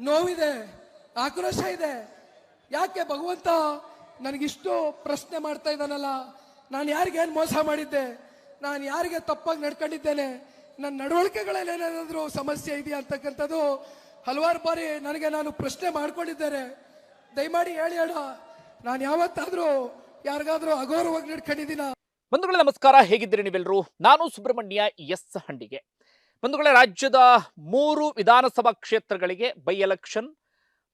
ನೋವಿದೆ, ಆಕ್ರೋಶ ಇದೆ. ಯಾಕೆ ಭಗವಂತ ನನಗಿಷ್ಟು ಪ್ರಶ್ನೆ ಮಾಡ್ತಾ ಇದ್ದಾನಲ್ಲ? ನಾನು ಯಾರಿಗೇನು ಮೋಸ ಮಾಡಿದ್ದೆ? ನಾನು ಯಾರಿಗೆ ತಪ್ಪಾಗಿ ನಡ್ಕೊಂಡಿದ್ದೇನೆ? ನನ್ನ ನಡವಳಿಕೆಗಳಲ್ಲಿ ಏನಾದರೂ ಸಮಸ್ಯೆ ಇದೆಯಾ ಅಂತಕ್ಕಂಥದ್ದು ಹಲವಾರು ಬಾರಿ ನನಗೆ ನಾನು ಪ್ರಶ್ನೆ ಮಾಡ್ಕೊಂಡಿದ್ದೇನೆ. ದಯಮಾಡಿ ಹೇಳಿ ಹೇಳ ನಾನು ಯಾವತ್ತಾದರೂ ಯಾರಿಗಾದರೂ ಅಗೌರವಾಗಿ ನಡ್ಕೊಂಡಿದ್ದೀನ? ಬಂಧುಗಳ, ನಮಸ್ಕಾರ. ಹೇಗಿದ್ದೀರಿ ನೀವೆಲ್ಲರೂ? ನಾನು ಸುಬ್ರಹ್ಮಣ್ಯ ಎಸ್ ಹಂಡಿಗೆ. ಬಂಧುಗಳೇ ರಾಜ್ಯದ ಮೂರು ವಿಧಾನಸಭಾ ಕ್ಷೇತ್ರಗಳಿಗೆ ಬೈ ಎಲೆಕ್ಷನ್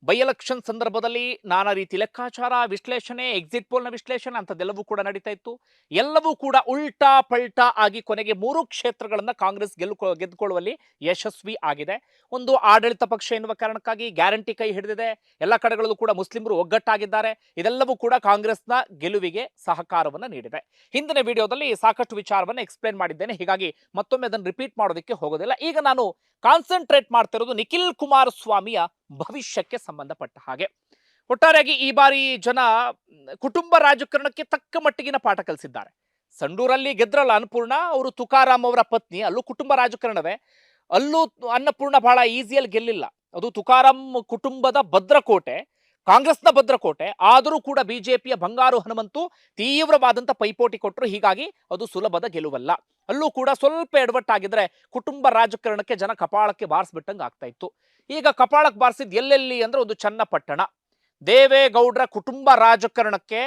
ಬೈ ಎಲೆಕ್ಷನ್ ಸಂದರ್ಭದಲ್ಲಿ ನಾನಾ ರೀತಿ ಲೆಕ್ಕಾಚಾರ, ವಿಶ್ಲೇಷಣೆ ಎಕ್ಸಿಟ್ ಪೋಲ್ನ ವಿಶ್ಲೇಷಣೆ ಅಂಥದ್ದೆಲ್ಲವೂ ಕೂಡ ನಡೀತಾ ಇತ್ತು. ಎಲ್ಲವೂ ಕೂಡ ಉಲ್ಟಾ ಪಲ್ಟಾ ಆಗಿ ಕೊನೆಗೆ ಮೂರು ಕ್ಷೇತ್ರಗಳನ್ನು ಕಾಂಗ್ರೆಸ್ ಗೆಲ್ಲು ಗೆದ್ದುಕೊಳ್ಳುವಲ್ಲಿ ಯಶಸ್ವಿ ಆಗಿದೆ. ಒಂದು ಆಡಳಿತ ಪಕ್ಷ ಎನ್ನುವ ಕಾರಣಕ್ಕಾಗಿ ಗ್ಯಾರಂಟಿ ಕೈ ಹಿಡಿದಿದೆ. ಎಲ್ಲ ಕಡೆಗಳಲ್ಲೂ ಕೂಡ ಮುಸ್ಲಿಮರು ಒಗ್ಗಟ್ಟಾಗಿದ್ದಾರೆ. ಇದೆಲ್ಲವೂ ಕೂಡ ಕಾಂಗ್ರೆಸ್ನ ಗೆಲುವಿಗೆ ಸಹಕಾರವನ್ನು ನೀಡಿದೆ. ಹಿಂದಿನ ವಿಡಿಯೋದಲ್ಲಿ ಸಾಕಷ್ಟು ವಿಚಾರವನ್ನು ಎಕ್ಸ್ಪ್ಲೇನ್ ಮಾಡಿದ್ದೇನೆ. ಹೀಗಾಗಿ ಮತ್ತೊಮ್ಮೆ ಅದನ್ನು ರಿಪೀಟ್ ಮಾಡೋದಕ್ಕೆ ಹೋಗೋದಿಲ್ಲ. ಈಗ ನಾನು ಕಾನ್ಸಂಟ್ರೇಟ್ ಮಾಡ್ತಿರೋದು ನಿಖಿಲ್ ಕುಮಾರಸ್ವಾಮಿಯ ಭವಿಷ್ಯಕ್ಕೆ ಸಂಬಂಧಪಟ್ಟ ಹಾಗೆ. ಒಟ್ಟಾರೆಯಾಗಿ ಈ ಬಾರಿ ಜನ ಕುಟುಂಬ ರಾಜಕಾರಣಕ್ಕೆ ತಕ್ಕ ಮಟ್ಟಿಗಿನ ಪಾಠ ಕಲಿಸಿದ್ದಾರೆ. ಸಂಡೂರಲ್ಲಿ ಗೆದ್ರಲ್ಲ ಅನ್ನಪೂರ್ಣ, ಅವರು ತುಕಾರಾಮ್ ಅವರ ಪತ್ನಿ, ಅಲ್ಲೂ ಕುಟುಂಬ ರಾಜಕಾರಣವೇ. ಅಲ್ಲೂ ಅನ್ನಪೂರ್ಣ ಬಹಳ ಈಸಿಯಲ್ಲಿ ಗೆಲ್ಲಿಲ್ಲ. ಅದು ತುಕಾರಾಮ್ ಕುಟುಂಬದ ಭದ್ರಕೋಟೆ. ಕಾಂಗ್ರೆಸ್ನ ಭದ್ರಕೋಟೆ, ಆದರೂ ಕೂಡ ಬಿಜೆಪಿಯ ಬಂಗಾರು ಹನುಮಂತು ತೀವ್ರವಾದಂಥ ಪೈಪೋಟಿ ಕೊಟ್ಟರು ಹೀಗಾಗಿ ಅದು ಸುಲಭದ ಗೆಲುವಲ್ಲ. ಅಲ್ಲೂ ಕೂಡ ಸ್ವಲ್ಪ ಎಡವಟ್ಟಾಗಿದ್ರೆ ಕುಟುಂಬ ರಾಜಕಾರಣಕ್ಕೆ ಜನ ಕಪಾಳಕ್ಕೆ ಬಾರಿಸ್ಬಿಟ್ಟಂಗೆ ಆಗ್ತಾ ಇತ್ತು. ಈಗ ಕಪಾಳಕ್ಕೆ ಬಾರಿಸಿದ್ ಎಲ್ಲೆಲ್ಲಿ ಅಂದ್ರೆ ಒಂದು ಚನ್ನಪಟ್ಟಣ. ದೇವೇಗೌಡರ ಕುಟುಂಬ ರಾಜಕಾರಣಕ್ಕೆ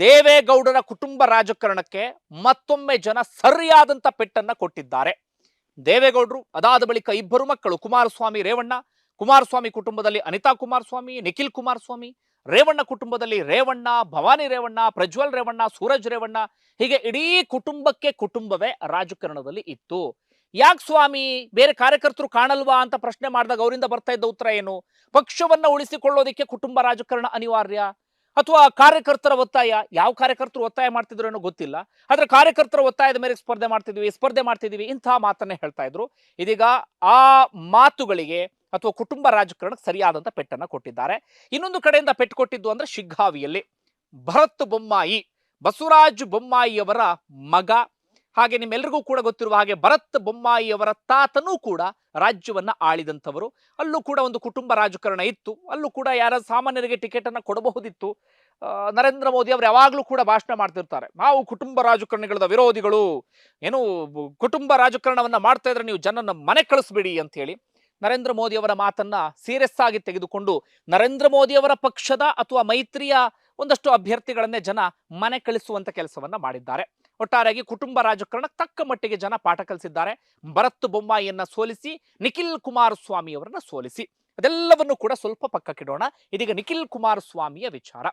ದೇವೇಗೌಡರ ಕುಟುಂಬ ರಾಜಕಾರಣಕ್ಕೆ ಮತ್ತೊಮ್ಮೆ ಜನ ಸರಿಯಾದಂಥ ಪೆಟ್ಟನ್ನ ಕೊಟ್ಟಿದ್ದಾರೆ. ದೇವೇಗೌಡರು, ಅದಾದ ಬಳಿಕ ಇಬ್ಬರು ಮಕ್ಕಳು ಕುಮಾರಸ್ವಾಮಿ, ರೇವಣ್ಣ ಕುಮಾರಸ್ವಾಮಿ ಕುಟುಂಬದಲ್ಲಿ ಅನಿತಾ ಕುಮಾರಸ್ವಾಮಿ, ನಿಖಿಲ್ ಕುಮಾರಸ್ವಾಮಿ, ರೇವಣ್ಣ ಕುಟುಂಬದಲ್ಲಿ ರೇವಣ್ಣ, ಭವಾನಿ ರೇವಣ್ಣ, ಪ್ರಜ್ವಲ್ ರೇವಣ್ಣ, ಸೂರಜ್ ರೇವಣ್ಣ, ಹೀಗೆ ಇಡೀ ಕುಟುಂಬಕ್ಕೆ ಕುಟುಂಬವೇ ರಾಜಕಾರಣದಲ್ಲಿ ಇತ್ತು. ಯಾಕೆ ಸ್ವಾಮಿ, ಬೇರೆ ಕಾರ್ಯಕರ್ತರು ಕಾಣಲ್ವಾ ಅಂತ ಪ್ರಶ್ನೆ ಮಾಡಿದಾಗ ಅವರಿಂದ ಬರ್ತಾ ಇದ್ದ ಉತ್ತರ ಏನು? ಪಕ್ಷವನ್ನ ಉಳಿಸಿಕೊಳ್ಳೋದಕ್ಕೆ ಕುಟುಂಬ ರಾಜಕಾರಣ ಅನಿವಾರ್ಯ? ಅಥವಾ ಕಾರ್ಯಕರ್ತರ ಒತ್ತಾಯ? ಯಾವ ಕಾರ್ಯಕರ್ತರು ಒತ್ತಾಯ ಮಾಡ್ತಿದ್ರು ಏನೋ ಗೊತ್ತಿಲ್ಲ. ಆದ್ರೆ ಕಾರ್ಯಕರ್ತರ ಒತ್ತಾಯದ ಮೇರೆಗೆ ಸ್ಪರ್ಧೆ ಮಾಡ್ತಿದ್ವಿ ಸ್ಪರ್ಧೆ ಮಾಡ್ತಿದ್ವಿ, ಇಂತಹ ಮಾತನ್ನೇ ಹೇಳ್ತಾ ಇದ್ರು. ಇದೀಗ ಆ ಮಾತುಗಳಿಗೆ ಅಥವಾ ಕುಟುಂಬ ರಾಜಕಾರಣಕ್ಕೆ ಸರಿಯಾದಂಥ ಪೆಟ್ಟನ್ನು ಕೊಟ್ಟಿದ್ದಾರೆ. ಇನ್ನೊಂದು ಕಡೆಯಿಂದ ಪೆಟ್ಟು ಕೊಟ್ಟಿದ್ದು ಅಂದ್ರೆ ಶಿಗ್ಗಾವಿಯಲ್ಲಿ. ಭರತ್ ಬೊಮ್ಮಾಯಿ, ಬಸವರಾಜ್ ಬೊಮ್ಮಾಯಿಯವರ ಮಗ. ಹಾಗೆ ನಿಮ್ಮೆಲ್ಲರಿಗೂ ಕೂಡ ಗೊತ್ತಿರುವ ಹಾಗೆ ಭರತ್ ಬೊಮ್ಮಾಯಿಯವರ ತಾತನೂ ಕೂಡ ರಾಜ್ಯವನ್ನು ಆಳಿದಂಥವರು. ಅಲ್ಲೂ ಕೂಡ ಒಂದು ಕುಟುಂಬ ರಾಜಕಾರಣ ಇತ್ತು. ಅಲ್ಲೂ ಕೂಡ ಯಾರ ಸಾಮಾನ್ಯರಿಗೆ ಟಿಕೆಟನ್ನು ಕೊಡಬಹುದಿತ್ತು. ನರೇಂದ್ರ ಮೋದಿ ಅವರು ಯಾವಾಗಲೂ ಕೂಡ ಭಾಷಣ ಮಾಡ್ತಿರ್ತಾರೆ. ನಾವು ಕುಟುಂಬ ರಾಜಕಾರಣಿಗಳ ವಿರೋಧಿಗಳು. ಏನು ಕುಟುಂಬ ರಾಜಕಾರಣವನ್ನು ಮಾಡ್ತಾ ಇದ್ರೆ ನೀವು ಜನನ ಮನೆ ಕಳಿಸ್ಬಿಡಿ ಅಂತ ಹೇಳಿ ನರೇಂದ್ರ ಮೋದಿಯವರ ಮಾತನ್ನ ಸೀರಿಯಸ್ ಆಗಿ ತೆಗೆದುಕೊಂಡು ನರೇಂದ್ರ ಮೋದಿಯವರ ಪಕ್ಷದ ಅಥವಾ ಮೈತ್ರಿಯ ಒಂದಷ್ಟು ಅಭ್ಯರ್ಥಿಗಳನ್ನೇ ಜನ ಮನೆ ಕಳಿಸುವಂತ ಕೆಲಸವನ್ನ ಮಾಡಿದ್ದಾರೆ. ಒಟ್ಟಾರೆಯಾಗಿ ಕುಟುಂಬ ರಾಜಕಾರಣ ತಕ್ಕ ಮಟ್ಟಿಗೆ ಜನ ಪಾಠ ಕಲಿಸಿದ್ದಾರೆ. ಭರತ್ ಬೊಮ್ಮಾಯಿಯನ್ನ ಸೋಲಿಸಿ ನಿಖಿಲ್ ಕುಮಾರಸ್ವಾಮಿ ಅವರನ್ನ ಸೋಲಿಸಿ. ಅದೆಲ್ಲವನ್ನು ಕೂಡ ಸ್ವಲ್ಪ ಪಕ್ಕಕ್ಕಿಡೋಣ ಇದೀಗ ನಿಖಿಲ್ ಕುಮಾರಸ್ವಾಮಿಯ ವಿಚಾರ.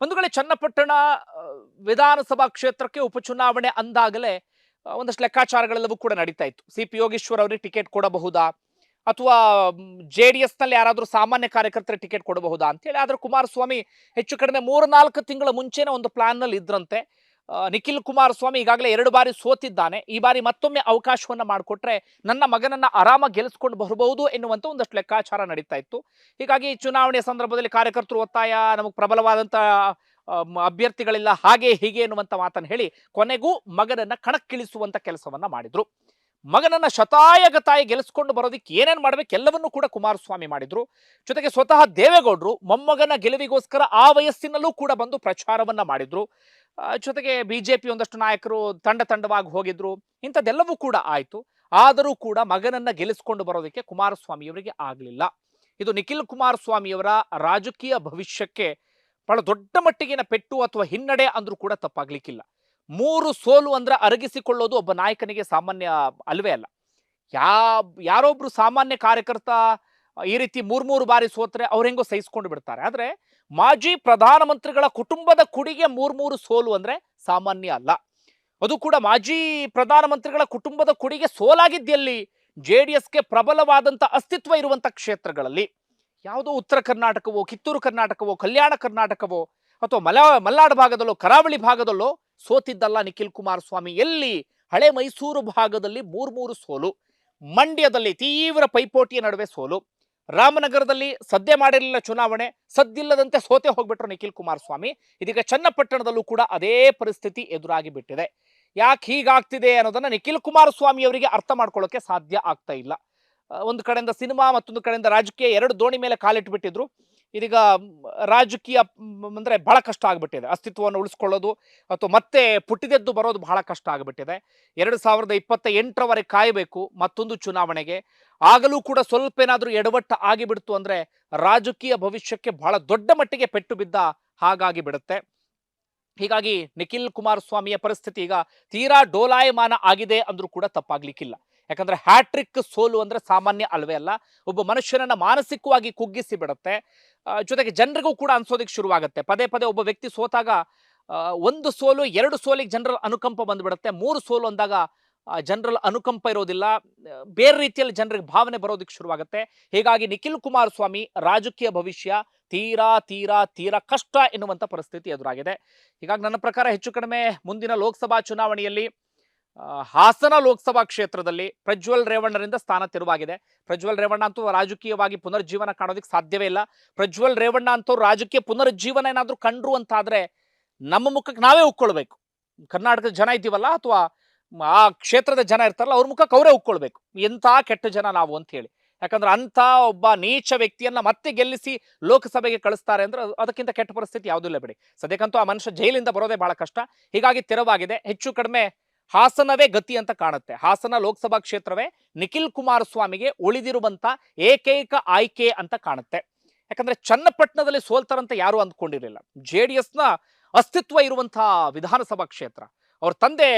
ಬಂಧುಗಳೇ ಚನ್ನಪಟ್ಟಣ ಆ, ವಿಧಾನಸಭಾ ಕ್ಷೇತ್ರಕ್ಕೆ ಉಪಚುನಾವಣೆ ಅಂದಾಗಲೇ ಒಂದಷ್ಟು ಲೆಕ್ಕಾಚಾರಗಳೆಲ್ಲವೂ ಕೂಡ ನಡೀತಾ ಇತ್ತು. ಸಿ ಪಿ ಯೋಗೇಶ್ವರ್ ಅವರಿಗೆ ಟಿಕೆಟ್ ಕೊಡಬಹುದಾ? ಅಥವಾ ಜೆ ಡಿ ಎಸ್ನಲ್ಲಿ ಯಾರಾದರೂ ಸಾಮಾನ್ಯ ಕಾರ್ಯಕರ್ತರ ಟಿಕೆಟ್ ಕೊಡಬಹುದಾ ಅಂತೇಳಿ. ಆದ್ರೆ ಕುಮಾರಸ್ವಾಮಿ ಹೆಚ್ಚು ಕಡಿಮೆ ಮೂರು ನಾಲ್ಕು ತಿಂಗಳ ಮುಂಚೆನೆ ಒಂದು ಪ್ಲಾನ್ನಲ್ಲಿ ಇದ್ರಂತೆ ನಿಖಿಲ್ ಕುಮಾರಸ್ವಾಮಿ ಈಗಾಗಲೇ ಎರಡು ಬಾರಿ ಸೋತಿದ್ದಾನೆ. ಈ ಬಾರಿ ಮತ್ತೊಮ್ಮೆ ಅವಕಾಶವನ್ನ ಮಾಡಿಕೊಟ್ರೆ ನನ್ನ ಮಗನನ್ನ ಆರಾಮ ಗೆಲ್ಲಿಸ್ಕೊಂಡು ಬರಬಹುದು ಎನ್ನುವಂಥ ಒಂದಷ್ಟು ಲೆಕ್ಕಾಚಾರ ನಡೀತಾ ಇತ್ತು. ಹೀಗಾಗಿ ಚುನಾವಣೆಯ ಸಂದರ್ಭದಲ್ಲಿ ಕಾರ್ಯಕರ್ತರು ಒತ್ತಾಯ, ನಮಗೆ ಮ- ಅಭ್ಯರ್ಥಿಗಳಿಲ್ಲ ಹಾಗೆ ಹೀಗೆ ಎನ್ನುವಂಥ ಮಾತನ್ನು ಹೇಳಿ ಕೊನೆಗೂ ಮಗನನ್ನ ಕಣಕ್ಕಿಳಿಸುವಂಥ ಕೆಲಸವನ್ನ ಮಾಡಿದ್ರು. ಮಗನನ್ನ ಶತಾಯಗತಾಯ ಗೆಲ್ಲಿಸ್ಕೊಂಡು ಬರೋದಕ್ಕೆ ಏನೇನು ಮಾಡ್ಬೇಕು ಎಲ್ಲವನ್ನೂ ಕೂಡ ಕುಮಾರಸ್ವಾಮಿ ಮಾಡಿದ್ರು. ಜೊತೆಗೆ ಸ್ವತಃ ದೇವೇಗೌಡರು ಮೊಮ್ಮಗನ ಗೆಲುವಿಗೋಸ್ಕರ ಆ ವಯಸ್ಸಿನಲ್ಲೂ ಕೂಡ ಬಂದು ಪ್ರಚಾರವನ್ನ ಮಾಡಿದ್ರು. ಬಿ ಜೊತೆಗೆ ಬಿಜೆಪಿ ಒಂದಷ್ಟು ನಾಯಕರು ತಂಡ ತಂಡವಾಗಿ ಹೋಗಿದ್ರು. ಇಂಥದ್ದೆಲ್ಲವೂ ಕೂಡ ಆಯಿತು. ಆದರೂ ಕೂಡ ಮಗನನ್ನ ಗೆಲ್ಲಿಸ್ಕೊಂಡು ಬರೋದಕ್ಕೆ ಕುಮಾರಸ್ವಾಮಿಯವರಿಗೆ ಆಗಲಿಲ್ಲ. ಇದು ನಿಖಿಲ್ ಕುಮಾರಸ್ವಾಮಿಯವರ ರಾಜಕೀಯ ಭವಿಷ್ಯಕ್ಕೆ ಬಹಳ ದೊಡ್ಡ ಮಟ್ಟಿಗಿನ ಪೆಟ್ಟು ಅಥವಾ ಹಿನ್ನಡೆ ಅಂದ್ರೂ ಕೂಡ ತಪ್ಪಾಗ್ಲಿಕ್ಕಿಲ್ಲ. ಮೂರು ಸೋಲು ಅಂದ್ರೆ ಅರಗಿಸಿಕೊಳ್ಳೋದು ಒಬ್ಬ ನಾಯಕನಿಗೆ ಸಾಮಾನ್ಯ ಅಲ್ವೇ ಅಲ್ಲ. ಯಾ ಯಾರೊಬ್ರು ಸಾಮಾನ್ಯ ಕಾರ್ಯಕರ್ತ ಈ ರೀತಿ ಮೂರ್ಮೂರು ಬಾರಿ ಸೋತ್ರೆ ಅವ್ರು ಹೆಂಗೋ ಸಹಿಸ್ಕೊಂಡು ಬಿಡ್ತಾರೆ. ಆದ್ರೆ ಮಾಜಿ ಪ್ರಧಾನಮಂತ್ರಿಗಳ ಕುಟುಂಬದ ಕುಡಿಗೆ ಮೂರ್ಮೂರು ಸೋಲು ಅಂದ್ರೆ ಸಾಮಾನ್ಯ ಅಲ್ಲ. ಅದು ಕೂಡ ಮಾಜಿ ಪ್ರಧಾನಮಂತ್ರಿಗಳ ಕುಟುಂಬದ ಕುಡಿಗೆ ಸೋಲಾಗಿದ್ದಲ್ಲಿ ಜೆ ಡಿ ಎಸ್ಗೆ ಪ್ರಬಲವಾದಂತ ಅಸ್ತಿತ್ವ ಇರುವಂಥ ಕ್ಷೇತ್ರಗಳಲ್ಲಿ ಯಾವುದೋ ಉತ್ತರ ಕರ್ನಾಟಕವೋ, ಕಿತ್ತೂರು ಕರ್ನಾಟಕವೋ, ಕಲ್ಯಾಣ ಕರ್ನಾಟಕವೋ ಅಥವಾ ಮಲ, ಮಲ್ನಾಡು ಭಾಗದಲ್ಲೋ, ಕರಾವಳಿ ಭಾಗದಲ್ಲೋ ಸೋತಿದ್ದಲ್ಲ ನಿಖಿಲ್ ಕುಮಾರಸ್ವಾಮಿ. ಎಲ್ಲಿ? ಹಳೆ ಮೈಸೂರು ಭಾಗದಲ್ಲಿ ಮೂರ್ಮೂರು ಸೋಲು, ಮಂಡ್ಯದಲ್ಲಿ ತೀವ್ರ ಪೈಪೋಟಿಯ ನಡುವೆ ಸೋಲು, ರಾಮನಗರದಲ್ಲಿ ಸದ್ಯ ಮಾಡಿರಲಿಲ್ಲ ಚುನಾವಣೆ, ಸದ್ದಿಲ್ಲದಂತೆ ಸೋತೆ ಹೋಗ್ಬಿಟ್ರು ನಿಖಿಲ್ ಕುಮಾರಸ್ವಾಮಿ. ಇದೀಗ ಚನ್ನಪಟ್ಟಣದಲ್ಲೂ ಕೂಡ ಅದೇ ಪರಿಸ್ಥಿತಿ ಎದುರಾಗಿ ಬಿಟ್ಟಿದೆ. ಯಾಕೆ ಹೀಗಾಗ್ತಿದೆ ಅನ್ನೋದನ್ನ ನಿಖಿಲ್ ಕುಮಾರಸ್ವಾಮಿ ಅವರಿಗೆ ಅರ್ಥ ಮಾಡ್ಕೊಳ್ಳೋಕೆ ಸಾಧ್ಯ ಆಗ್ತಾ ಇಲ್ಲ. ಒಂದು ಕಡೆಯಿಂದ ಸಿನಿಮಾ, ಮತ್ತೊಂದು ಕಡೆಯಿಂದ ರಾಜಕೀಯ ಎರಡು ದೋಣಿ ಮೇಲೆ ಕಾಲಿಟ್ಬಿಟ್ಟಿದ್ರು. ಇದೀಗ ರಾಜಕೀಯ ಅಂದರೆ ಭಾಳ ಕಷ್ಟ ಆಗಿಬಿಟ್ಟಿದೆ. ಅಸ್ತಿತ್ವವನ್ನು ಉಳಿಸ್ಕೊಳ್ಳೋದು ಅಥವಾ ಮತ್ತೆ ಪುಟ್ಟಿದೆದ್ದು ಬರೋದು ಬಹಳ ಕಷ್ಟ ಆಗಿಬಿಟ್ಟಿದೆ. ಎರಡು ಸಾವಿರದ ಇಪ್ಪತ್ತ ಎಂಟರವರೆಗೆ ಕಾಯಬೇಕು ಮತ್ತೊಂದು ಚುನಾವಣೆಗೆ. ಆಗಲೂ ಕೂಡ ಸ್ವಲ್ಪ ಏನಾದರೂ ಎಡವಟ್ಟು ಆಗಿಬಿಡ್ತು ಅಂದರೆ ರಾಜಕೀಯ ಭವಿಷ್ಯಕ್ಕೆ ಬಹಳ ದೊಡ್ಡ ಮಟ್ಟಿಗೆ ಪೆಟ್ಟು ಬಿದ್ದ ಹಾಗಾಗಿ ಬಿಡುತ್ತೆ. ಹೀಗಾಗಿ ನಿಖಿಲ್ ಕುಮಾರಸ್ವಾಮಿಯ ಪರಿಸ್ಥಿತಿ ಈಗ ತೀರಾ ಡೋಲಾಯಮಾನ ಆಗಿದೆ ಅಂದ್ರೂ ಕೂಡ ತಪ್ಪಾಗ್ಲಿಕ್ಕಿಲ್ಲ. ಯಾಕಂದ್ರೆ ಹ್ಯಾಟ್ರಿಕ್ ಸೋಲು ಅಂದ್ರೆ ಸಾಮಾನ್ಯ ಅಲ್ವೇ ಅಲ್ಲ, ಒಬ್ಬ ಮನುಷ್ಯನನ್ನ ಮಾನಸಿಕವಾಗಿ ಕುಗ್ಗಿಸಿ ಬಿಡುತ್ತೆ. ಜೊತೆಗೆ ಜನರಿಗೂ ಕೂಡ ಅನ್ಸೋದಕ್ಕೆ ಶುರುವಾಗುತ್ತೆ. ಪದೇ ಪದೇ ಒಬ್ಬ ವ್ಯಕ್ತಿ ಸೋತಾಗ ಒಂದು ಸೋಲು, ಎರಡು ಸೋಲಿಗೆ ಜನರಲ್ ಅನುಕಂಪ ಬಂದ್ಬಿಡುತ್ತೆ. ಮೂರು ಸೋಲು ಅಂದಾಗ ಜನರಲ್ ಅನುಕಂಪ ಇರೋದಿಲ್ಲ. ಬೇರೆ ರೀತಿಯಲ್ಲಿ ಜನರಿಗೆ ಭಾವನೆ ಬರೋದಕ್ಕೆ ಶುರುವಾಗುತ್ತೆ. ಹೀಗಾಗಿ ನಿಖಿಲ್ ಕುಮಾರಸ್ವಾಮಿ ರಾಜಕೀಯ ಭವಿಷ್ಯ ತೀರಾ ತೀರಾ ತೀರಾ ಕಷ್ಟ ಎನ್ನುವಂಥ ಪರಿಸ್ಥಿತಿ ಎದುರಾಗಿದೆ. ಹೀಗಾಗಿ ನನ್ನ ಪ್ರಕಾರ ಹೆಚ್ಚು ಕಡಿಮೆ ಮುಂದಿನ ಲೋಕಸಭಾ ಚುನಾವಣೆಯಲ್ಲಿ ಹಾಸನ ಲೋಕಸಭಾ ಕ್ಷೇತ್ರದಲ್ಲಿ ಪ್ರಜ್ವಲ್ ರೇವಣ್ಣರಿಂದ ಸ್ಥಾನ ತೆರವಾಗಿದೆ. ಪ್ರಜ್ವಲ್ ರೇವಣ್ಣ ಅಂತೂ ರಾಜಕೀಯವಾಗಿ ಪುನರ್ಜೀವನ ಕಾಣೋದಕ್ಕೆ ಸಾಧ್ಯವೇ ಇಲ್ಲ. ಪ್ರಜ್ವಲ್ ರೇವಣ್ಣ ಅಂತೂ ರಾಜಕೀಯ ಪುನರುಜ್ಜೀವನ ಏನಾದರೂ ಕಂಡ್ರು ಅಂತಾದರೆ ನಮ್ಮ ಮುಖಕ್ಕೆ ನಾವೇ ಉಕ್ಕೊಳ್ಬೇಕು. ಕರ್ನಾಟಕದ ಜನ ಇದ್ದೀವಲ್ಲ ಅಥವಾ ಆ ಕ್ಷೇತ್ರದ ಜನ ಇರ್ತಾರಲ್ಲ ಅವ್ರ ಮುಖಕ್ಕೆ ಅವರೇ ಉಕ್ಕೊಳ್ಬೇಕು. ಎಂಥ ಕೆಟ್ಟ ಜನ ನಾವು ಅಂತ ಹೇಳಿ. ಯಾಕಂದ್ರೆ ಅಂತ ಒಬ್ಬ ನೀಚ ವ್ಯಕ್ತಿಯನ್ನ ಮತ್ತೆ ಗೆಲ್ಲಿಸಿ ಲೋಕಸಭೆಗೆ ಕಳಿಸ್ತಾರೆ ಅಂದ್ರೆ ಅದು- ಅದಕ್ಕಿಂತ ಕೆಟ್ಟ ಪರಿಸ್ಥಿತಿ ಯಾವುದೂ ಇಲ್ಲ ಬಿಡಿ. ಸದ್ಯಕ್ಕಂತೂ ಆ ಮನುಷ್ಯ ಜೈಲಿಂದ ಬರೋದೇ ಬಹಳ ಕಷ್ಟ. ಹೀಗಾಗಿ ತೆರವಾಗಿದೆ. ಹೆಚ್ಚು ಕಡಿಮೆ ಹಾಸನವೇ ಗತಿ ಅಂತ ಕಾಣುತ್ತೆ. ಹಾಸನ ಲೋಕಸಭಾ ಕ್ಷೇತ್ರವೇ ನಿಖಿಲ್ ಕುಮಾರಸ್ವಾಮಿಗೆ ಉಳಿದಿರುವಂತ ಏಕೈಕ ಆಯ್ಕೆ ಅಂತ ಕಾಣುತ್ತೆ. ಯಾಕಂದ್ರೆ ಚನ್ನಪಟ್ಟಣದಲ್ಲಿ ಸೋಲ್ತಾರಂತ ಯಾರು ಅಂದ್ಕೊಂಡಿರಲಿಲ್ಲ. ಜೆ ಡಿ ಎಸ್ನ ಅಸ್ತಿತ್ವ ಇರುವಂತಹ ವಿಧಾನಸಭಾ ಕ್ಷೇತ್ರ, ಅವ್ರ ತಂದೆ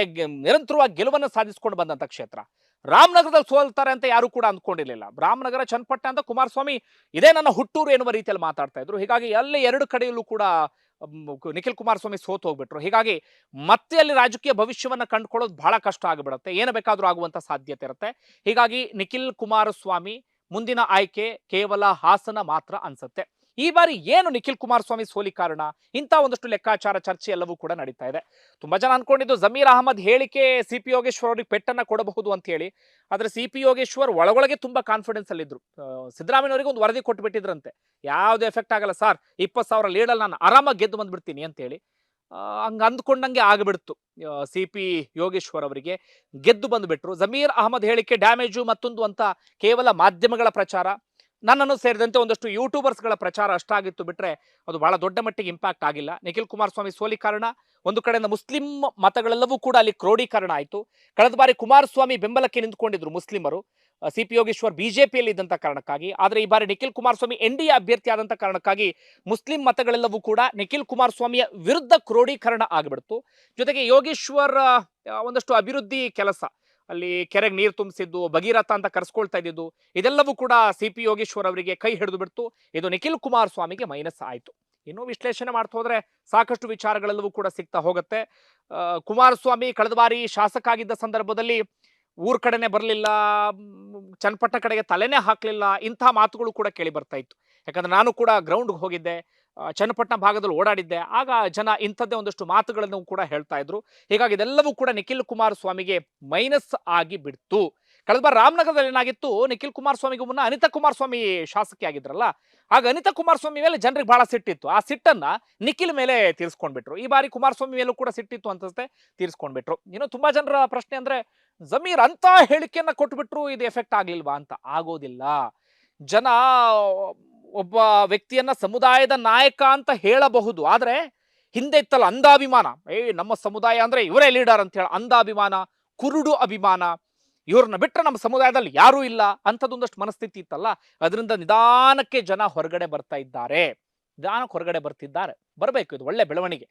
ನಿರಂತರವಾಗಿ ಗೆಲುವನ್ನು ಸಾಧಿಸಿಕೊಂಡು ಬಂದಂತ ಕ್ಷೇತ್ರ, ರಾಮನಗರದಲ್ಲಿ ಸೋಲ್ತಾರೆ ಅಂತ ಯಾರು ಕೂಡ ಅಂದ್ಕೊಂಡಿರಲಿಲ್ಲ. ರಾಮನಗರ, ಚನ್ನಪಟ್ಟಣ ಅಂತ ಕುಮಾರಸ್ವಾಮಿ ಇದೇ ನನ್ನ ಹುಟ್ಟೂರು ಎನ್ನುವ ರೀತಿಯಲ್ಲಿ ಮಾತಾಡ್ತಾ ಇದ್ರು. ಹೀಗಾಗಿ ಅಲ್ಲಿ ಎರಡು ಕಡೆಯಲ್ಲೂ ಕೂಡ ನಿಖಿಲ್ ಕುಮಾರಸ್ವಾಮಿ ಸೋತ್ ಹೋಗ್ಬಿಟ್ರು. ಹೀಗಾಗಿ ಮತ್ತೆ ಅಲ್ಲಿ ರಾಜಕೀಯ ಭವಿಷ್ಯವನ್ನ ಕಂಡುಕೊಳ್ಳೋದು ಬಹಳ ಕಷ್ಟ ಆಗಿಬಿಡುತ್ತೆ. ಏನು ಬೇಕಾದ್ರೂ ಆಗುವಂತ ಸಾಧ್ಯತೆ ಇರುತ್ತೆ. ಹೀಗಾಗಿ ನಿಖಿಲ್ ಕುಮಾರಸ್ವಾಮಿ ಮುಂದಿನ ಆಯ್ಕೆ ಕೇವಲ ಹಾಸನ ಮಾತ್ರ ಅನ್ಸುತ್ತೆ. ಈ ಬಾರಿ ಏನು ನಿಖಿಲ್ ಕುಮಾರಸ್ವಾಮಿ ಸೋಲಿ ಕಾರಣ? ಇಂಥ ಒಂದಷ್ಟು ಲೆಕ್ಕಾಚಾರ ಚರ್ಚೆ ಎಲ್ಲವೂ ಕೂಡ ನಡೀತಾ ಇದೆ. ತುಂಬಾ ಜನ ಅನ್ಕೊಂಡಿದ್ದು ಜಮೀರ್ ಅಹಮದ್ ಹೇಳಿಕೆ ಸಿ ಪಿ ಯೋಗೇಶ್ವರ್ ಅವರಿಗೆ ಪೆಟ್ಟನ್ನ ಕೊಡಬಹುದು ಅಂತ ಹೇಳಿ. ಆದ್ರೆ ಸಿ ಪಿ ಯೋಗೇಶ್ವರ್ ಒಳಗೊಳಗೆ ತುಂಬಾ ಕಾನ್ಫಿಡೆನ್ಸ್ ಅಲ್ಲಿದ್ರು ಸಿದ್ದರಾಮಯ್ಯವರಿಗೆ ಒಂದು ವರದಿ ಕೊಟ್ಬಿಟ್ಟಿದ್ರಂತೆ. ಯಾವ್ದು ಎಫೆಕ್ಟ್ ಆಗಲ್ಲ, ಸರ್, ಇಪ್ಪತ್ತು ಸಾವಿರ ಲೀಡಲ್ಲಿ ನಾನು ಆರಾಮಾಗಿ ಗೆದ್ದು ಬಂದ್ಬಿಡ್ತೀನಿ ಅಂತೇಳಿ ಹಂಗೆ ಹಂಗ ಅಂದ್ಕೊಂಡಂಗೆ ಆಗ್ಬಿಡ್ತು ಸಿ ಪಿ ಯೋಗೇಶ್ವರ್ ಅವರಿಗೆ. ಗೆದ್ದು ಬಂದ್ಬಿಟ್ರು. ಜಮೀರ್ ಅಹಮದ್ ಹೇಳಿಕೆ ಡ್ಯಾಮೇಜು ಮತ್ತೊಂದು ಅಂತ ಕೇವಲ ಮಾಧ್ಯಮಗಳ ಪ್ರಚಾರ. ನನ್ನನ್ನು ಸೇರಿದಂತೆ ಒಂದಷ್ಟು ಯೂಟ್ಯೂಬರ್ಸ್ಗಳ ಪ್ರಚಾರ ಅಷ್ಟಾಗಿತ್ತು ಬಿಟ್ಟರೆ ಅದು ಬಹಳ ದೊಡ್ಡ ಮಟ್ಟಿಗೆ ಇಂಪ್ಯಾಕ್ಟ್ ಆಗಿಲ್ಲ. ನಿಖಿಲ್ ಕುಮಾರಸ್ವಾಮಿ ಸೋಲಿ ಕಾರಣ, ಒಂದು ಕಡೆಯಿಂದ ಮುಸ್ಲಿಂ ಮತಗಳೆಲ್ಲವೂ ಕೂಡ ಅಲ್ಲಿ ಕ್ರೋಢೀಕರಣ ಆಯಿತು. ಕಳೆದ ಬಾರಿ ಕುಮಾರಸ್ವಾಮಿ ಬೆಂಬಲಕ್ಕೆ ನಿಂತ್ಕೊಂಡಿದ್ರು ಮುಸ್ಲಿಮರು. ಸಿ. ಪಿ. ಯೋಗೇಶ್ವರ್ ಬಿಜೆಪಿಯಲ್ಲಿ ಇದ್ದಂಥ ಕಾರಣಕ್ಕಾಗಿ, ಆದರೆ ಈ ಬಾರಿ Nikhil Kumaraswamy N D A ಅಭ್ಯರ್ಥಿ ಆದಂಥ ಕಾರಣಕ್ಕಾಗಿ ಮುಸ್ಲಿಂ ಮತಗಳೆಲ್ಲವೂ ಕೂಡ ನಿಖಿಲ್ ಕುಮಾರಸ್ವಾಮಿಯ ವಿರುದ್ಧ ಕ್ರೋಢೀಕರಣ ಆಗಿಬಿಡ್ತು. ಜೊತೆಗೆ ಯೋಗೇಶ್ವರ್ ಒಂದಷ್ಟು ಅಭಿವೃದ್ಧಿ ಕೆಲಸ. ಅಲ್ಲಿ ಕೆರೆಗೆ ನೀರು ತುಂಬಿಸಿದ್ದು, ಭಗೀರಥ ಅಂತ ಕರೆಸ್ಕೊಳ್ತಾ ಇದ್ದಿದ್ದು, ಇದೆಲ್ಲವೂ ಕೂಡ ಸಿ ಪಿ ಯೋಗೇಶ್ವರ್ ಅವರಿಗೆ ಕೈ ಹಿಡಿದು ಬಿಡ್ತು. ಇದು ನಿಖಿಲ್ ಕುಮಾರಸ್ವಾಮಿಗೆ ಮೈನಸ್ ಆಯಿತು. ಇನ್ನೂ ವಿಶ್ಲೇಷಣೆ ಮಾಡ್ತಾ ಹೋದ್ರೆ ಸಾಕಷ್ಟು ವಿಚಾರಗಳೆಲ್ಲವೂ ಕೂಡ ಸಿಗ್ತಾ ಹೋಗುತ್ತೆ. ಕುಮಾರಸ್ವಾಮಿ ಕಳೆದ ಬಾರಿ ಶಾಸಕ ಆಗಿದ್ದ ಸಂದರ್ಭದಲ್ಲಿ ಊರ್ ಕಡೆನೆ ಬರಲಿಲ್ಲ ಚನ್ನಪಟ್ಟ ಕಡೆಗೆ ತಲೆನೇ ಹಾಕಲಿಲ್ಲ, ಇಂಥ ಮಾತುಗಳು ಕೂಡ ಕೇಳಿ ಬರ್ತಾ ಇತ್ತು. ಯಾಕಂದ್ರೆ ನಾನು ಕೂಡ ಗ್ರೌಂಡ್ಗೆ ಹೋಗಿದ್ದೆ. ಚನ್ನಪಟ್ಟಣ ಭಾಗದಲ್ಲಿ ಓಡಾಡಿದ್ದೆ. ಆಗ ಜನ ಇಂಥದ್ದೇ ಒಂದಷ್ಟು ಮಾತುಗಳನ್ನು ಕೂಡ ಹೇಳ್ತಾ ಇದ್ರು. ಹೀಗಾಗಿ ಇದೆಲ್ಲವೂ ಕೂಡ ನಿಖಿಲ್ ಕುಮಾರಸ್ವಾಮಿಗೆ ಮೈನಸ್ ಆಗಿ ಬಿಡ್ತು. ಕಳೆದ ಬಾರಿ ರಾಮನಗರದಲ್ಲಿ ಏನಾಗಿತ್ತು, ನಿಖಿಲ್ ಕುಮಾರಸ್ವಾಮಿಗೂ ಮುನ್ನ ಅನಿತಾ ಕುಮಾರಸ್ವಾಮಿ ಶಾಸಕಿ ಆಗಿದ್ರಲ್ಲ, ಆಗ ಅನಿತಾ ಕುಮಾರಸ್ವಾಮಿ ಮೇಲೆ ಜನರಿಗೆ ಬಹಳ ಸಿಟ್ಟಿತ್ತು ಆ ಸಿಟ್ಟನ್ನ ನಿಖಿಲ್ ಮೇಲೆ ತೀರಿಸ್ಕೊಂಡ್ಬಿಟ್ರು. ಈ ಬಾರಿ ಕುಮಾರಸ್ವಾಮಿ ಮೇಲೂ ಕೂಡ ಸಿಟ್ಟಿತ್ತು ಅನ್ಸುತ್ತೆ ತೀರಿಸ್ಕೊಂಡ್ಬಿಟ್ರು. ಇನ್ನು ತುಂಬಾ ಜನರ ಪ್ರಶ್ನೆ ಅಂದ್ರೆ, ಜಮೀರ್ ಅಂತ ಹೇಳಿಕೆಯನ್ನ ಕೊಟ್ಬಿಟ್ರು ಇದು ಎಫೆಕ್ಟ್ ಆಗ್ಲಿಲ್ವಾ ಅಂತ? ಆಗೋದಿಲ್ಲ. ಜನ ಒಬ್ಬ ವ್ಯಕ್ತಿಯನ್ನ ಸಮುದಾಯದ ನಾಯಕ ಅಂತ ಹೇಳಬಹುದು. ಆದ್ರೆ ಹಿಂದೆ ಇತ್ತಲ್ಲ ಅಂದಾಭಿಮಾನ ಏ, ನಮ್ಮ ಸಮುದಾಯ ಅಂದ್ರೆ ಇವರೇ ಲೀಡರ್ ಅಂತ ಹೇಳ ಅಂಧಾಭಿಮಾನ, ಕುರುಡು ಅಭಿಮಾನ, ಇವ್ರನ್ನ ಬಿಟ್ಟರೆ ನಮ್ಮ ಸಮುದಾಯದಲ್ಲಿ ಯಾರೂ ಇಲ್ಲ ಅಂಥದ್ದೊಂದಷ್ಟು ಮನಸ್ಥಿತಿ ಇತ್ತಲ್ಲ. ಅದರಿಂದ ನಿಧಾನಕ್ಕೆ ಜನ ಹೊರಗಡೆ ಬರ್ತಾ ಇದ್ದಾರೆ. ನಿಧಾನಕ್ಕೆ ಹೊರಗಡೆ ಬರ್ತಿದ್ದಾರೆ. ಬರಬೇಕು, ಇದು ಒಳ್ಳೆ ಬೆಳವಣಿಗೆ.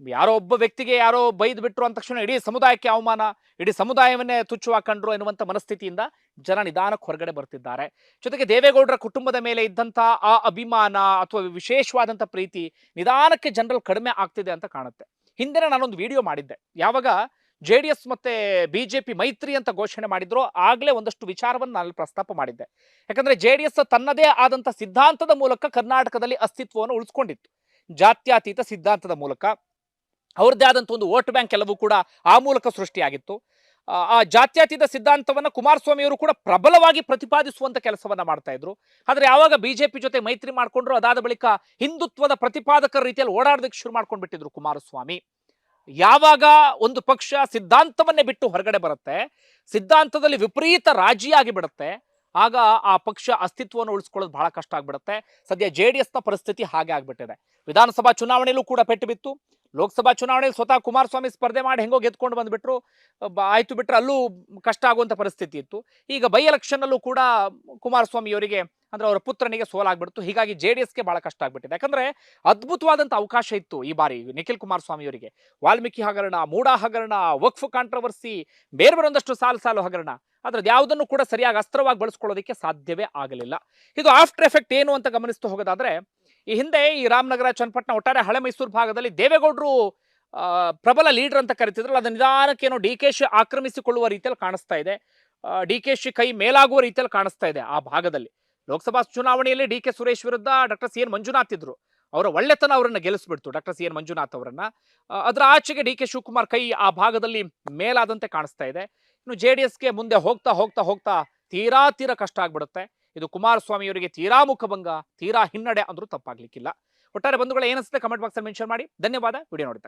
ಯಾರೋ ಒಬ್ಬ ವ್ಯಕ್ತಿಗೆ ಯಾರೋ ಬೈದ್ ಬಿಟ್ರು ಅಂದ ತಕ್ಷಣ ಇಡೀ ಸಮುದಾಯಕ್ಕೆ ಅವಮಾನ, ಇಡೀ ಸಮುದಾಯವನ್ನೇ ತುಚ್ಛವಾಕೊಂಡ್ರು ಎನ್ನುವಂಥ ಮನಸ್ಥಿತಿಯಿಂದ ಜನ ನಿಧಾನಕ್ಕೆ ಹೊರಗಡೆ ಬರ್ತಿದ್ದಾರೆ. ಜೊತೆಗೆ ದೇವೇಗೌಡರ ಕುಟುಂಬದ ಮೇಲೆ ಇದ್ದಂಥ ಆ ಅಭಿಮಾನ ಅಥವಾ ವಿಶೇಷವಾದಂತ ಪ್ರೀತಿ ನಿಧಾನಕ್ಕೆ ಜನರಲ್ ಕಡಿಮೆ ಆಗ್ತಿದೆ ಅಂತ ಕಾಣುತ್ತೆ. ಹಿಂದೆ ನಾನೊಂದು ವಿಡಿಯೋ ಮಾಡಿದ್ದೆ. ಯಾವಾಗ ಜೆ ಡಿ ಎಸ್ ಮತ್ತೆ ಬಿಜೆಪಿ ಮೈತ್ರಿ ಅಂತ ಘೋಷಣೆ ಮಾಡಿದ್ರು, ಆಗ್ಲೇ ಒಂದಷ್ಟು ವಿಚಾರವನ್ನು ನಾನು ಪ್ರಸ್ತಾಪ ಮಾಡಿದ್ದೆ. ಯಾಕಂದ್ರೆ ಜೆ ಡಿ ಎಸ್ ತನ್ನದೇ ಆದಂತ ಸಿದ್ಧಾಂತದ ಮೂಲಕ ಕರ್ನಾಟಕದಲ್ಲಿ ಅಸ್ತಿತ್ವವನ್ನು ಉಳಿಸ್ಕೊಂಡಿತ್ತು. ಜಾತ್ಯಾತೀತ ಸಿದ್ಧಾಂತದ ಮೂಲಕ. ಅವ್ರದ್ದೇ ಆದಂಥ ಒಂದು ವೋಟ್ ಬ್ಯಾಂಕ್ ಎಲ್ಲವೂ ಕೂಡ ಆ ಮೂಲಕ ಸೃಷ್ಟಿಯಾಗಿತ್ತು. ಆ, ಆ ಜಾತ್ಯತೀತ ಸಿದ್ಧಾಂತವನ್ನು ಕುಮಾರಸ್ವಾಮಿಯವರು ಕೂಡ ಪ್ರಬಲವಾಗಿ ಪ್ರತಿಪಾದಿಸುವಂಥ ಕೆಲಸವನ್ನ ಮಾಡ್ತಾ ಇದ್ರು. ಆದರೆ ಯಾವಾಗ ಬಿಜೆಪಿ ಜೊತೆ ಮೈತ್ರಿ ಮಾಡಿಕೊಂಡ್ರು ಅದಾದ ಬಳಿಕ ಹಿಂದುತ್ವದ ಪ್ರತಿಪಾದಕರ ರೀತಿಯಲ್ಲಿ ಓಡಾಡೋದಕ್ಕೆ ಶುರು ಮಾಡ್ಕೊಂಡ್ಬಿಟ್ಟಿದ್ರು ಕುಮಾರಸ್ವಾಮಿ. ಯಾವಾಗ ಒಂದು ಪಕ್ಷ ಸಿದ್ಧಾಂತವನ್ನೇ ಬಿಟ್ಟು ಹೊರಗಡೆ ಬರುತ್ತೆ ಸಿದ್ಧಾಂತದಲ್ಲಿ ವಿಪರೀತ ರಾಜಿಯಾಗಿ ಬಿಡುತ್ತೆ ಆಗ ಆ ಪಕ್ಷ ಅಸ್ತಿತ್ವವನ್ನು ಉಳಿಸ್ಕೊಳ್ಳೋದು ಬಹಳ ಕಷ್ಟ ಆಗ್ಬಿಡುತ್ತೆ. ಸದ್ಯ ಜೆ ಡಿ ಎಸ್ನ ಪರಿಸ್ಥಿತಿ ಹಾಗೆ ಆಗ್ಬಿಟ್ಟಿದೆ. ವಿಧಾನಸಭಾ ಚುನಾವಣೆಯಲ್ಲೂ ಕೂಡ ಪೆಟ್ಟು ಬಿತ್ತು. ಲೋಕಸಭಾ ಚುನಾವಣೆಯಲ್ಲಿ ಸ್ವತಃ ಕುಮಾರಸ್ವಾಮಿ ಸ್ಪರ್ಧೆ ಮಾಡಿ ಹೆಂಗೋ ಗೆದ್ಕೊಂಡು ಬಂದ್ಬಿಟ್ರು ಆಯ್ತು ಬಿಟ್ರೆ ಅಲ್ಲೂ ಕಷ್ಟ ಆಗುವಂಥ ಪರಿಸ್ಥಿತಿ ಇತ್ತು. ಈಗ ಬೈ ಎಲೆಕ್ಷನ್ನಲ್ಲೂ ಕೂಡ ಕುಮಾರಸ್ವಾಮಿ ಅವರಿಗೆ ಅಂದ್ರೆ ಅವರ ಪುತ್ರನಿಗೆ ಸೋಲಾಗ್ಬಿಡ್ತು. ಹೀಗಾಗಿ ಜೆ ಡಿ ಎಸ್ಗೆ ಭಾಳ ಕಷ್ಟ ಆಗ್ಬಿಟ್ಟಿದೆ. ಯಾಕಂದರೆ ಅದ್ಭುತವಾದಂಥ ಅವಕಾಶ ಇತ್ತು ಈ ಬಾರಿ ನಿಖಿಲ್ ಕುಮಾರಸ್ವಾಮಿ ಅವರಿಗೆ. ವಾಲ್ಮೀಕಿ ಹಗರಣ, ಮೂಡಾ ಹಗರಣ, ವಕ್ಫ್ ಕಾಂಟ್ರವರ್ಸಿ, ಬೇರೆ ಬೇರೆ ಒಂದಷ್ಟು ಸಾಲು ಸಾಲು ಹಗರಣ ಆದರೆ ಯಾವುದನ್ನು ಕೂಡ ಸರಿಯಾಗಿ ಅಸ್ತ್ರವಾಗಿ ಬಳಸ್ಕೊಳ್ಳೋದಕ್ಕೆ ಸಾಧ್ಯವೇ ಆಗಲಿಲ್ಲ. ಇದು ಆಫ್ಟರ್ ಎಫೆಕ್ಟ್ ಏನು ಅಂತ ಗಮನಿಸ್ತಾ ಹೋಗೋದಾದ್ರೆ ಈ ಹಿಂದೆ ಈ ರಾಮನಗರ, ಚನ್ನಪಟ್ಟಣ, ಒಟ್ಟಾರೆ ಹಳೆ ಮೈಸೂರು ಭಾಗದಲ್ಲಿ ದೇವೇಗೌಡರು ಪ್ರಬಲ ಲೀಡರ್ ಅಂತ ಕರಿತಿದ್ರಲ್ಲ ಅದು ನಿಧಾನಕ್ಕೇನೋ ಡಿ ಕೆ ಶಿ ಆಕ್ರಮಿಸಿಕೊಳ್ಳುವ ರೀತಿಯಲ್ಲಿ ಕಾಣಿಸ್ತಾ ಇದೆ. ಡಿ ಕೆ ಶಿ ಕೈ ಮೇಲಾಗುವ ರೀತಿಯಲ್ಲಿ ಕಾಣಿಸ್ತಾ ಇದೆ ಆ ಭಾಗದಲ್ಲಿ. ಲೋಕಸಭಾ ಚುನಾವಣೆಯಲ್ಲಿ ಡಿ ಕೆ ಸುರೇಶ್ ವಿರುದ್ಧ ಡಾಕ್ಟರ್ ಸಿ ಎನ್ ಮಂಜುನಾಥ್ ಇದ್ರು. ಅವರ ಒಳ್ಳೆತನ ಅವರನ್ನ ಗೆಲ್ಲಿಸ್ಬಿಡ್ತು ಡಾಕ್ಟರ್ ಸಿ ಎನ್ ಮಂಜುನಾಥ್ ಅವರನ್ನ. ಅದರ ಆಚೆಗೆ ಡಿ ಕೆ ಶಿವಕುಮಾರ್ ಕೈ ಆ ಭಾಗದಲ್ಲಿ ಮೇಲಾದಂತೆ ಕಾಣಿಸ್ತಾ ಇದೆ. ಇನ್ನು ಜೆ ಡಿ ಎಸ್ಗೆ ಮುಂದೆ ಹೋಗ್ತಾ ಹೋಗ್ತಾ ಹೋಗ್ತಾ ತೀರಾ ತೀರಾ ಕಷ್ಟ ಆಗ್ಬಿಡುತ್ತೆ. ಇದು ಕುಮಾರಸ್ವಾಮಿ ಅವರಿಗೆ ತೀರಾ ಮುಖಭಂಗ, ತೀರಾ ಹಿನ್ನಡೆ ಅಂದ್ರೂ ತಪ್ಪಾಗ್ಲಿಕ್ಕಿಲ್ಲ. ಒಟ್ಟಾರೆ ಬಂಧುಗಳು ಏನಿಸುತ್ತೆ ಕಮೆಂಟ್ ಬಾಕ್ಸ್ ಮೆನ್ಷನ್ ಮಾಡಿ. ಧನ್ಯವಾದ. ವಿಡಿಯೋ ನೋಡಿದ